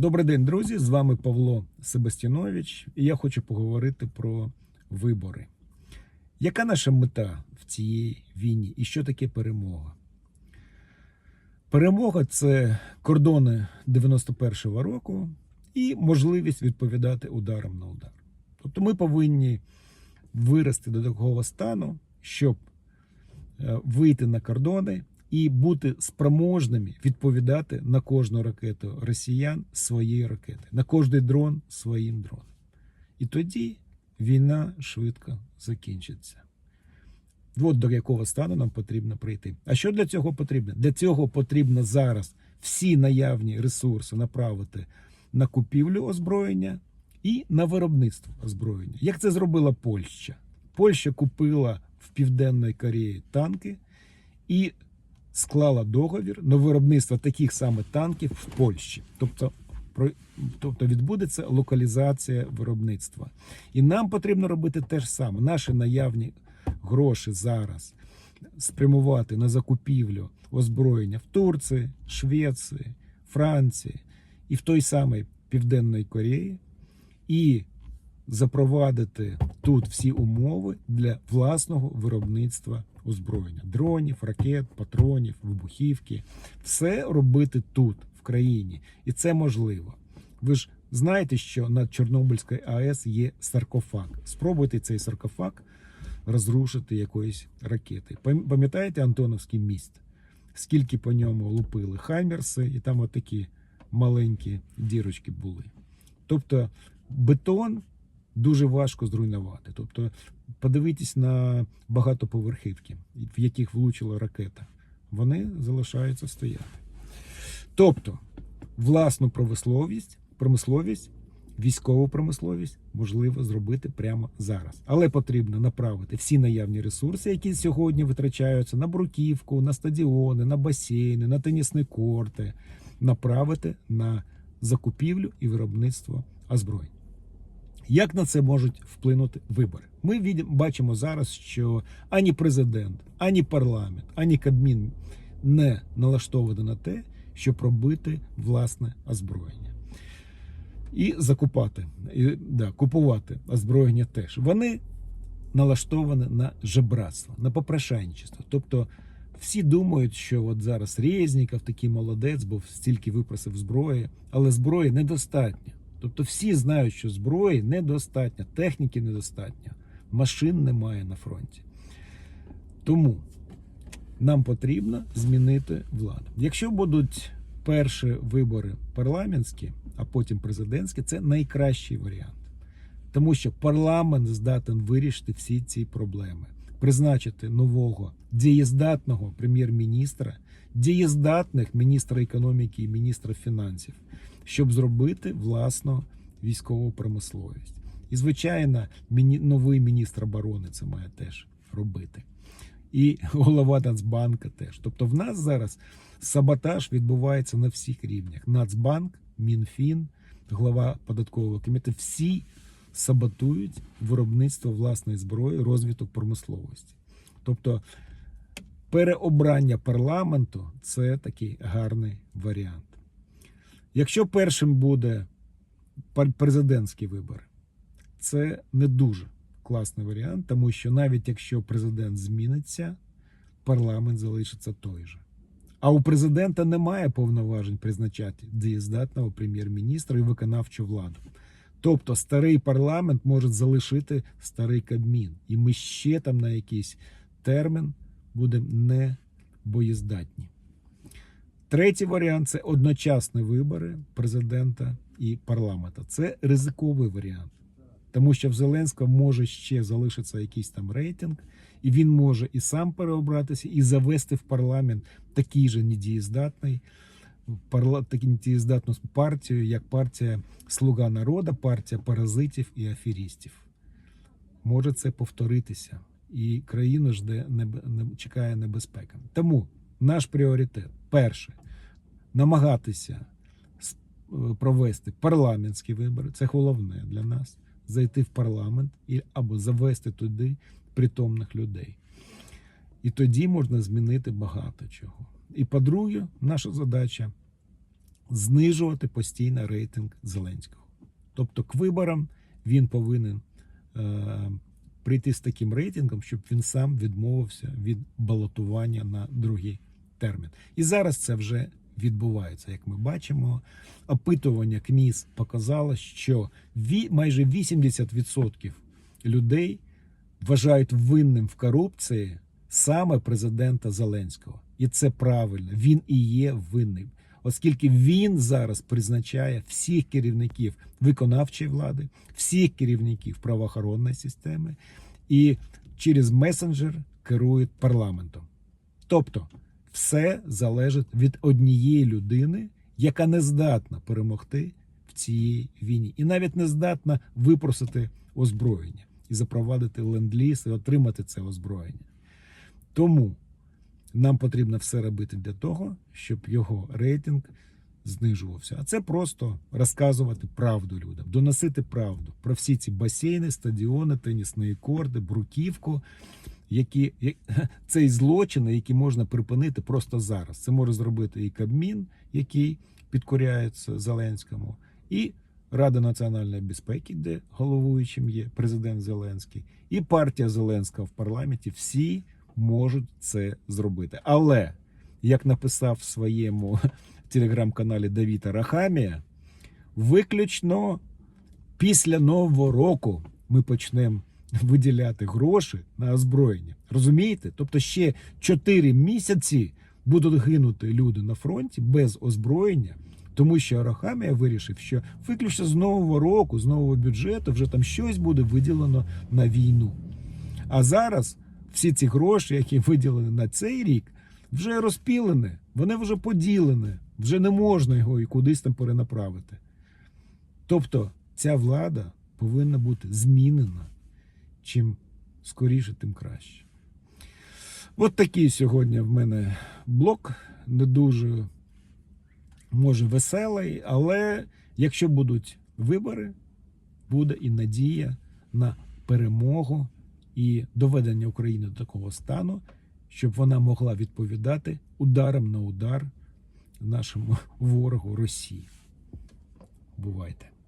Добрий день, друзі! З вами Павло Себастінович, і я хочу поговорити про вибори. Яка наша мета в цій війні і що таке перемога? Перемога це кордони 91-го року і можливість відповідати ударом на удар. Тобто ми повинні вирости до такого стану, щоб е, вийти на кордони і бути спроможними відповідати на кожну ракету росіян своєї ракети, на кожний дрон своїм дроном. І тоді війна швидко закінчиться. От до якого стану нам потрібно прийти. А що для цього потрібно? Для цього потрібно зараз всі наявні ресурси направити на купівлю озброєння і на виробництво озброєння. Як це зробила Польща? Польща купила в Південної Кореї танки і склала договір на виробництво таких саме танків в Польщі. Тобто, тобто відбудеться локалізація виробництва. І нам потрібно робити те ж саме. Наші наявні гроші зараз спрямувати на закупівлю озброєння в Турції, Швеції, Франції і в той самій Південної Кореї, і запровадити тут всі умови для власного виробництва озброєння: дронів, ракет, патронів, вибухівки. Все робити тут, в країні, і це можливо. Ви ж знаєте, що над Чорнобильською АЕС є саркофаг. Спробуйте цей саркофаг розрушити якоїсь ракети. Пам'ятаєте Антоновський міст? Скільки по ньому лупили хаймерси, і там отакі маленькі дірочки були. Тобто бетон дуже важко зруйнувати. Тобто, подивитись на багатоповерхівки, в яких влучила ракета. Вони залишаються стояти. Тобто, власну промисловість, промисловість, військову промисловість можливо зробити прямо зараз. Але потрібно направити всі наявні ресурси, які сьогодні витрачаються на бруківку, на стадіони, на басейни, на тенісні корти, направити на закупівлю і виробництво озброєнь. Як на це можуть вплинути вибори? Ми бачимо зараз, що ані президент, ані парламент, ані Кабмін не налаштовані на те, щоб робити власне озброєння. І закупати, і, да, купувати озброєння теж. Вони налаштовані на жебратство, на попрошайничество. Тобто всі думають, що от зараз Резніков такий молодець, бо стільки випросив зброї, але зброї недостатньо. Тобто всі знають, що зброї недостатньо, техніки недостатньо, машин немає на фронті. Тому нам потрібно змінити владу. Якщо будуть перші вибори парламентські, а потім президентські, це найкращий варіант. Тому що парламент здатен вирішити всі ці проблеми, призначити нового дієздатного прем'єр-міністра, дієздатних міністра економіки і міністра фінансів, щоб зробити власну військову промисловість. І, звичайно, новий міністр оборони це має теж робити. І голова Нацбанка теж. Тобто, в нас зараз саботаж відбувається на всіх рівнях: Нацбанк, Мінфін, глава податкового комітету. Всі саботують виробництво власної зброї, розвиток промисловості. Тобто, переобрання парламенту це такий гарний варіант. Якщо першим буде президентські вибори, це не дуже класний варіант, тому що навіть якщо президент зміниться, парламент залишиться той же. А у президента немає повноважень призначати дієздатного прем'єр-міністра і виконавчу владу. Тобто старий парламент може залишити старий кабмін, і ми ще там на якийсь термін будемо не боєздатні. Третій варіант це одночасні вибори президента і парламента. Це ризиковий варіант, тому що в Зеленського може ще залишитися якийсь там рейтинг, і він може і сам переобратися, і завести в парламент такий же недієздатний недієздатну партію, як партія Слуга народу, партія паразитів і аферістів. Може це повторитися, і країну жде не- чекає небезпека. Тому наш пріоритет перше намагатися е, провести парламентські вибори. Це головне для нас. Зайти в парламент і або завести туди притомних людей. І тоді можна змінити багато чого. І по-друге, наша задача знижувати постійно рейтинг Зеленського. Тобто, к виборам він повинен е, прийти з таким рейтингом, щоб він сам відмовився від балотування на другий термін. І зараз це вже відбувається. Як ми бачимо, опитування КМІС показало, що майже 80% людей вважають винним в корупції саме президента Зеленського. І це правильно. Він і є винним, оскільки він зараз призначає всіх керівників виконавчої влади, всіх керівників правоохоронної системи і через месенджер керує парламентом. Тобто, все залежить від однієї людини, яка не здатна перемогти в цій війні, і навіть не здатна випросити озброєння і запровадити ленд-ліз і отримати це озброєння. Тому нам потрібно все робити для того, щоб його рейтинг знижувався. А це просто розказувати правду людям, доносити правду про всі ці басейни, стадіони, тенісні корди, бруківку, які цей злочин, який можна припинити просто зараз. Це може зробити і Кабмін, який підкоряється Зеленському, і Рада національної безпеки, де головуючим є президент Зеленський, і партія Зеленського в парламенті. Всі можуть це зробити. Але як написав в своєму телеграм-каналі Давіта Рахамія, виключно після нового року ми почнемо виділяти гроші на озброєння. Розумієте? Тобто ще 4 місяці будуть гинути люди на фронті без озброєння. Тому що Арахамія вирішив, що виключно з нового року, з нового бюджету, вже там щось буде виділено на війну. А зараз всі ці гроші, які виділені на цей рік, вже розпілені, вони вже поділені, вже не можна його і кудись там перенаправити. Тобто ця влада повинна бути змінена. Чим скоріше, тим краще. От такий сьогодні в мене блок, не дуже може веселий, але якщо будуть вибори, буде і надія на перемогу і доведення України до такого стану, щоб вона могла відповідати ударом на удар нашому ворогу Росії. Бувайте!